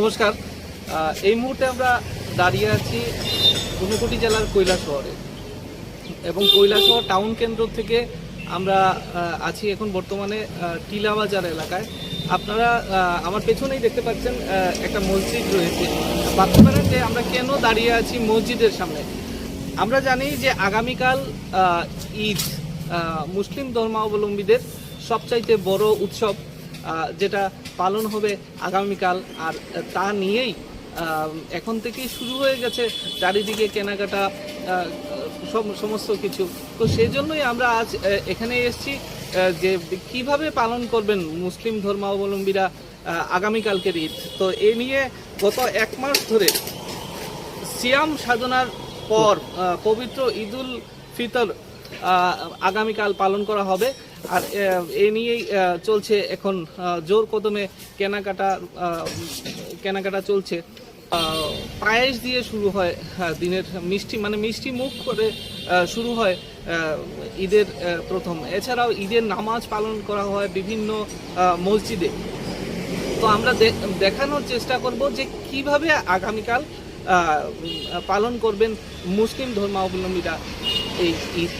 নমস্কার। এই মুহূর্তে আমরা দাঁড়িয়ে আছি ঊনকোটি জেলার কৈলাসহরে এবং কৈলাসহর টাউন কেন্দ্র থেকে আমরা আছি এখন বর্তমানে আহ, টিলাবাজার এলাকায়। আপনারা আমার পেছনেই দেখতে পাচ্ছেন একটা মসজিদ রয়েছে। ভাবতে পারেন যে আমরা কেন দাঁড়িয়ে আছি মসজিদের সামনে? আমরা জানি যে আগামীকাল ঈদ মুসলিম ধর্মাবলম্বীদের সবচাইতে বড় উৎসব যেটা পালন হবে আগামীকাল, আর তা নিয়েই এখন থেকেই শুরু হয়ে গেছে চারিদিকে কেনাকাটা সমস্ত কিছু। তো সেই জন্যই আমরা আজ এখানে এসেছি যে কীভাবে পালন করবেন মুসলিম ধর্মাবলম্বীরা আগামীকালকের ঈদ। তো এ নিয়ে গত এক মাস ধরে সিয়াম সাধনার পর পবিত্র ঈদুল ফিতর আগামীকাল পালন করা হবে। আর এ নিয়েই চলছে এখন জোর কদমে কেনাকাটা কেনাকাটা চলছে। পায়েস দিয়ে শুরু হ্যাঁ, দিনের মিষ্টি মানে মিষ্টি মুখ করে শুরু হয় ঈদের প্রথম। এছাড়াও ঈদের নামাজ পালন করা হয় বিভিন্ন মসজিদে। তো আমরা দেখানোর চেষ্টা করব যে কীভাবে আগামীকাল পালন করবেন মুসলিম ধর্মাবলম্বীরা এই ঈদ।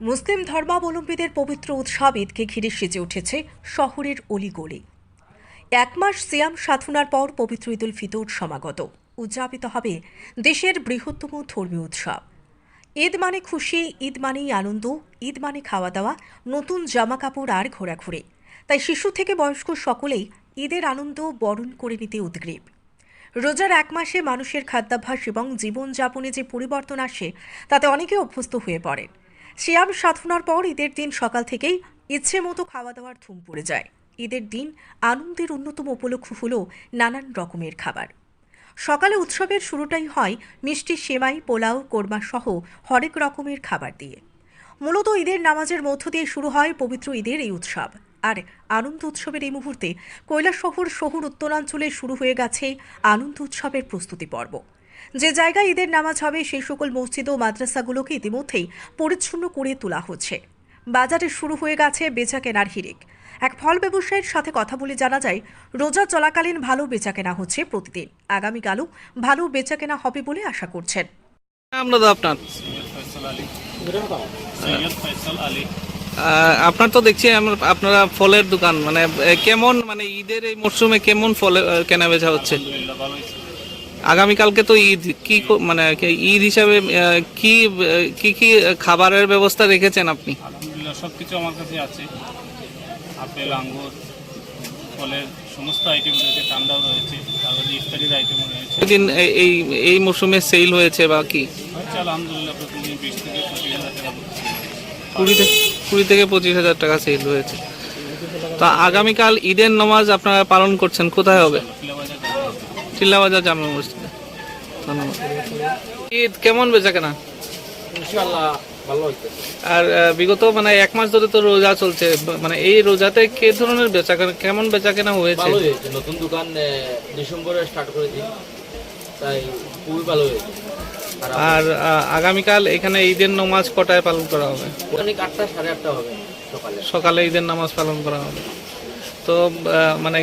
মুসলিম ধর্মাবলম্বীদের পবিত্র উৎসব ঈদকে ঘিরে সেজে উঠেছে শহরের অলিগলি। এক মাস সিয়াম সাধনার পর পবিত্র ঈদুল ফিতর সমাগত। উদযাপিত হবে দেশের বৃহত্তম ধর্মীয় উৎসব। ঈদ মানে খুশি, ঈদ মানেই আনন্দ, ঈদ মানে খাওয়া দাওয়া নতুন জামা কাপড় আর ঘোরাঘুরি। তাই শিশু থেকে বয়স্ক সকলেই ঈদের আনন্দ বরণ করে নিতে উদ্গ্রীব। রোজার এক মাসে মানুষের খাদ্যাভ্যাস এবং জীবনযাপনে যে পরিবর্তন আসে, তাতে অনেকে অভ্যস্ত হয়ে পড়েন। সিয়াম সাধনার পর ঈদের দিন সকাল থেকেই ইচ্ছে মতো খাওয়া দাওয়ার ধুম পড়ে যায়। ঈদের দিন আনন্দের অন্যতম উপলক্ষ হল নানান রকমের খাবার। সকালে উৎসবের শুরুটাই হয় মিষ্টি সেমাই, পোলাও, কোরমা সহ হরেক রকমের খাবার দিয়ে। মূলত ঈদের নামাজের মধ্য দিয়ে শুরু হয় পবিত্র ঈদের এই উৎসব। আর আনন্দ উৎসবের এই মুহূর্তে কৈলাসহর শহর উত্তরাঞ্চলে শুরু হয়ে গেছে আনন্দ উৎসবের প্রস্তুতি পর্ব। যে জায়গায় ঈদের নামাজ হবে সেই সকল মসজিদ ও মাদ্রাসাগুলোকে ইতিমধ্যেই পরিচ্ছন্ন করে তোলা হচ্ছে। বাজারে শুরু হয়ে গেছে বেচা কেনার হিরিক এক ফল ব্যবসায়ীর সাথে কথা বলে জানা যায় রোজা চলাকালীন ভালো বেচা কেনা হচ্ছে প্রতিদিন। আগামীকালও ভালো বেচা কেনা হবে বলে আশা করছেন। আমরা তো আপনার? সৈয়দ ফয়সাল আলী সৈয়দ ফয়সাল আলী আহ, আপনার তো দেখছি আমরা- আপনারা ফলের দোকান মানে কেমন মানে ঈদের এই মরশুমে কেমন ফলে আহ, কেনা বেচা হচ্ছে? আলহামদুলিল্লাহ ভালো হয়েছে। আগামীকালকে তো ঈদ কি মানে ঈদ হিসাবে কি কি কি খাবারের ব্যবস্থা রেখেছেন আপনি? আলহামদুলিল্লাহ সব কিছু আমার কাছে আছে। আপেল আঙ্গুর ফলের সমস্ত আইটেম রয়েছে ঠান্ডাও রয়েছে তারপরে ইফতারির আইটেমও রয়েছে। দিন এই- এই মরশুমে সেল হয়েছে বা কি? আলহামদুলিল্লাহ প্রতিদিন বিশ থেকে পঁচিশ হাজার টাকা কুড়ি থেকে কুড়ি থেকে পঁচিশ হাজার টাকা সেল হয়েছে। তো আগামীকাল ঈদের নামাজ আপনারা পালন করছেন কোথায় হবে? হবে। চিল্লাবাজার জামা মসজিদে। ধন্যবাদ। ঈদ কেমন বেচা কেনা? আর বিগত মানে এক মাস ধরে তো রোজা চলছে মানে এই রোজাতে কে ধরনের বেচা কেনা কেমন বেচা কেনা হয়েছে? নতুন দোকান ডিসেম্বরে স্টার্ট করেছি তাই খুবই ভালো হয়েছে। আর আগামীকাল এখানে ঈদের নামাজ কটায় পালন করা হবে? আটটা সাড়ে আটটা হবে সকালে। সকালে ঈদের নামাজ পালন করা হবে। তো মানে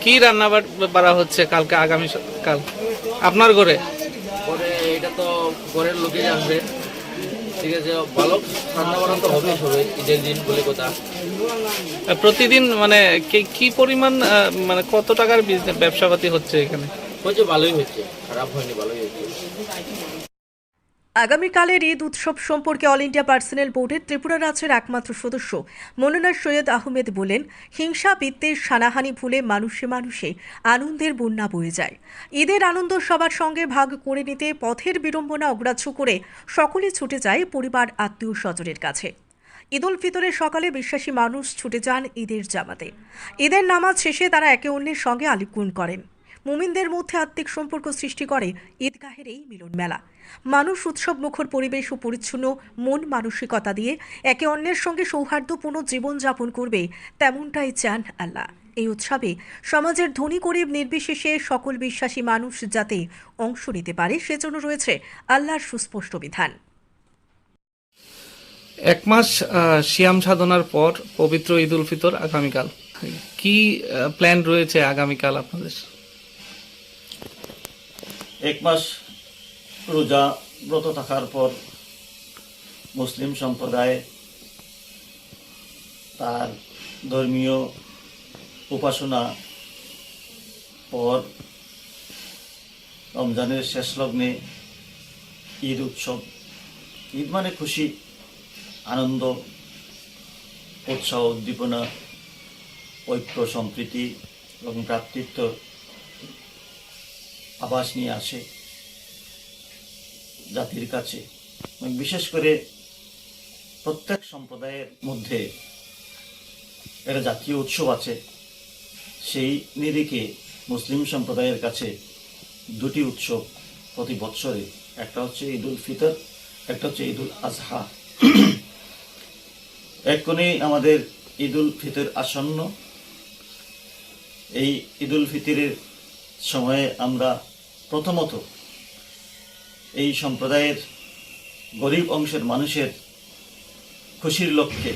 কি রান্না বাড়া হচ্ছে কালকে আগামী কাল? আপনার ঘরে? পরে এটা তো ঘরের লোকে জানবে ঠিক আছে ভালো। রান্না বান্না তো হবে সবাই ঈদের দিন বলে কথা। প্রতিদিন মানে কি- কি পরিমাণ মানে কত টাকার বিজনেস ব্যবসাপাতি হচ্ছে এখানে? হয়েছে ভালোই হচ্ছে খারাপ হয়নি ভালোই হয়েছে। আগামীকালের ঈদ উৎসব সম্পর্কে অল ইন্ডিয়া পার্সোনাল বোর্ডের ত্রিপুরা রাজ্যের একমাত্র সদস্য মৌলানা সৈয়দ আহমেদ বলেন, হিংসা বিত্তের সানাহানি ভুলে মানুষে মানুষে আনন্দের বন্যা বয়ে যায়। ঈদের আনন্দ সবার সঙ্গে ভাগ করে নিতে পথের বিড়ম্বনা অগ্রাহ্য করে সকলে ছুটে যায় পরিবার আত্মীয় স্বজনের কাছে। ঈদ উল ফিতরের সকালে বিশ্বাসী মানুষ ছুটে যান ঈদের জামাতে। ঈদের নামাজ শেষে তারা একে অন্যের সঙ্গে আলিপুন করেন। মুমিনদের মধ্যে আত্মিক সম্পর্ক সৃষ্টি করে ঈদগাহের এই মিলন মেলা মানুষ উৎসব মুখর পরিবেশ ও পরিচ্ছন্ন মন মানসিকতা দিয়ে একে অন্যের সঙ্গে সৌহার্দ্যপূর্ণ জীবনযাপন করবে তেমনটাই চান আল্লাহ। এই উৎসবে সমাজের ধনী গরিব নির্বিশেষে সকল বিশ্বাসী মানুষ যাতে অংশ নিতে পারে, সেজন্য রয়েছে আল্লাহর সুস্পষ্ট বিধান। এক মাস সিয়াম সাধনার পর পবিত্র ঈদ উল ফিতর আগামীকাল। কি প্ল্যান রয়েছে আগামীকাল আপনাদের? এক মাস রোজা ব্রত থাকার পর মুসলিম সম্প্রদায় তার ধর্মীয় উপাসনা পর রমজানের শেষ লগ্নে ঈদ উৎসব, ঈদ মানে খুশি, আনন্দ, উৎসাহ, উদ্দীপনা, ঐক্য, সম্প্রীতি এবং ভ্রাতৃত্ব। আবাস নিয়ে আসে জাতির কাছে। বিশেষ করে প্রত্যেক সম্প্রদায়ের মধ্যে একটা জাতীয় উৎসব আছে। সেই নিরিখে মুসলিম সম্প্রদায়ের কাছে দুটি উৎসব প্রতি বৎসরে। একটা হচ্ছে ঈদ উল ফিতর, একটা হচ্ছে ঈদ উল আজহা। এক কোণে আমাদের ঈদ উল ফিতর আসন্ন। এই ঈদ উল ফিতরের সময়ে আমরা প্রথমত, এই সম্প্রদায়ের গরিব অংশের মানুষের খুশির লক্ষ্যে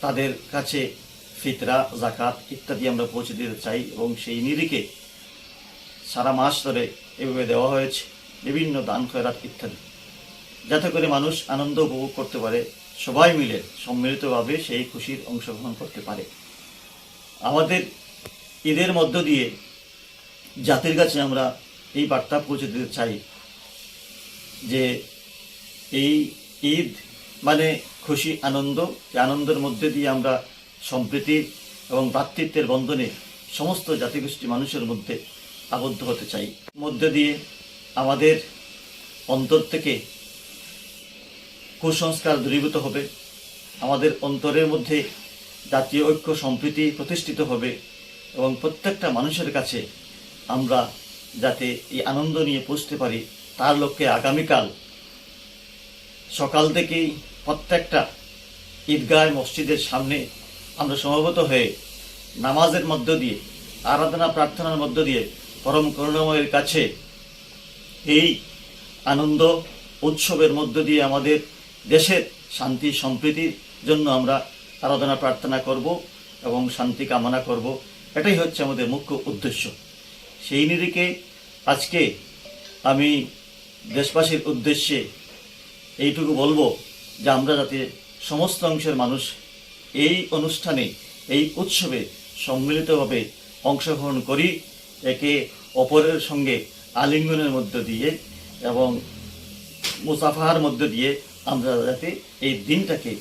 তাদের কাছে ফিতরা জাকাত ইত্যাদি আমরা পৌঁছে দিতে চাই এবং সেই নিরিখে সারা মাস ধরে এভাবে দেওয়া হয়েছে, বিভিন্ন দান, খয়রাত ইত্যাদি। যাতে করে মানুষ আনন্দ উপভোগ করতে পারে, সবাই মিলে সম্মিলিতভাবে সেই খুশির অংশগ্রহণ করতে পারে। আমাদের ঈদের মধ্য দিয়ে জাতির কাছে আমরা এই বার্তা পৌঁছে দিতে চাই যে এই ঈদ মানে খুশি, আনন্দ আনন্দের মধ্যে দিয়ে আমরা সম্প্রীতি এবং ভ্রাতৃত্বের বন্ধনে সমস্ত জাতিগোষ্ঠী মানুষের মধ্যে আবদ্ধ হতে চাই। মধ্যে দিয়ে আমাদের অন্তর থেকে কুসংস্কার দূরীভূত হবে, আমাদের অন্তরের মধ্যে জাতীয় ঐক্য, সম্প্রীতি প্রতিষ্ঠিত হবে এবং প্রত্যেকটা মানুষের কাছে আমরা যাতে এই আনন্দ নিয়ে পৌঁছতে পারি, তার লক্ষ্যে আগামীকাল সকাল থেকেই প্রত্যেকটা ঈদগাহ মসজিদের সামনে আমরা সমবেত হয়ে নামাজের মধ্য দিয়ে, আরাধনা প্রার্থনার মধ্য দিয়ে পরম করুণাময়ের কাছে এই আনন্দ উৎসবের মধ্য দিয়ে আমাদের দেশের শান্তি সম্প্রীতির জন্য আমরা আরাধনা প্রার্থনা করব এবং শান্তি কামনা করব। এটাই হচ্ছে আমাদের মুখ্য উদ্দেশ্য। সেই নিরিখে আজকে আমি দেশবাসীর উদ্দেশ্যে এইটুকু বলব যে আমরা যাতে সমস্ত অংশের মানুষ এই অনুষ্ঠানে, এই উৎসবে সম্মিলিতভাবে অংশগ্রহণ করি, একে অপরের সঙ্গে আলিঙ্গনের মধ্য দিয়ে এবং মুসাফাহার মধ্য দিয়ে আমরা যাতে এই দিনটাকে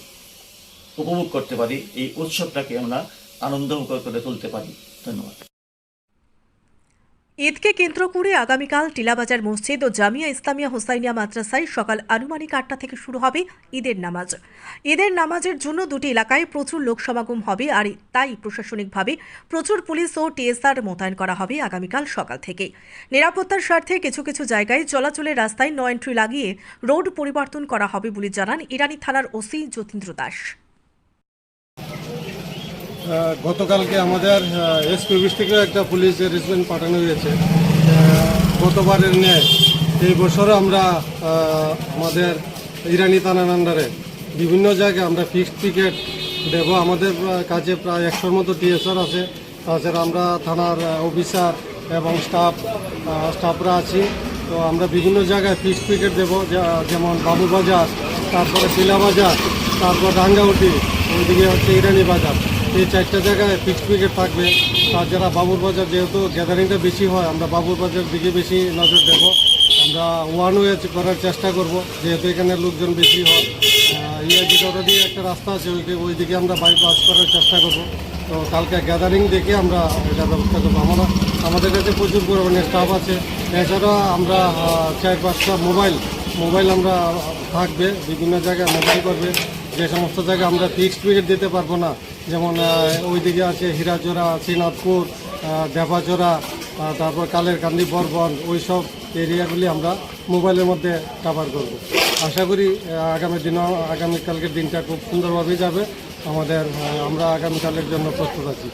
উপভোগ করতে পারি, এই উৎসবটাকে আমরা আনন্দমুখর করে তুলতে পারি। ধন্যবাদ। ঈদকে কেন্দ্র করে আগামীকাল টিলাবাজার মসজিদ ও জামিয়া ইসলামিয়া হোসাইনিয়া মাদ্রাসায় সকাল আনুমানিক আটটা থেকে শুরু হবে ঈদের নামাজ। ঈদের নামাজের জন্য দুটি এলাকায় প্রচুর লোক সমাগম হবে আর তাই প্রশাসনিকভাবে প্রচুর পুলিশ ও টিএসআর মোতায়েন করা হবে আগামীকাল সকাল থেকে। নিরাপত্তার স্বার্থে কিছু কিছু জায়গায় চলাচলের রাস্তায় নো এন্ট্রি লাগিয়ে রোড পরিবর্তন করা হবে বলে জানান ইরানি থানার ওসি যতীন্দ্র দাস। গতকালকে আমাদের এসপি অফিস থেকে একটা পুলিশ রেজিমেন্ট পাঠানো হয়েছে। গতবারের ন্যায় এই বছরও আমরা আমাদের ইরানি থানার আন্ডারে বিভিন্ন জায়গায় আমরা ফিক্সড টিকিট দেব। আমাদের কাছে প্রায় একশোর মতো টিএসআর আছে। তাছাড়া আমরা থানার অফিসার এবং স্টাফ স্টাফরা আছি। তো আমরা বিভিন্ন জায়গায় ফিক্সড টিকিট দেবো। যেমন বাবুবাজার তারপরে শিলাবাজার তারপর রাঙ্গাউটি ওইদিকে হচ্ছে ইরানি বাজার। এই চারটা জায়গায় ফিক্সড উইকেট থাকবে। তাছাড়া বাবুর বাজার, যেহেতু গ্যাদারিংটা বেশি হয়, আমরা বাবুর বাজার দিকে বেশি নজর দেব। আমরা ওয়ান ওয়ে করার চেষ্টা করব, যেহেতু এখানে লোকজন বেশি হয়। ইয়ে দিয়ে একটা রাস্তা আছে ওইকে ওই দিকে আমরা বাইপাস করার চেষ্টা করব। তো কালকে গ্যাদারিং দেখে আমরা এটা ব্যবস্থা করব। আমরা আমাদের কাছে প্রচুর পরিমাণে স্টাফ আছে। এছাড়া আমরা চার পাঁচটা মোবাইল মোবাইল আমরা থাকবে, বিভিন্ন জায়গায় মোবাইল করবে। যে সমস্ত জায়গায় আমরা ফিক্সড উইকেট দিতে পারব না যেমন ওইদিকে আছে হীরাচোরা, শ্রীনাথপুর দেবাজোড়া তারপর কালের কান্দি বরবন ওই সব এরিয়াগুলি আমরা মোবাইলের মধ্যে কাভার করব। আশা করি আগামী দিনও, আগামীকালকের দিনটা খুব সুন্দরভাবেই যাবে। আমাদের আমরা আগামীকালের জন্য প্রস্তুত আছি।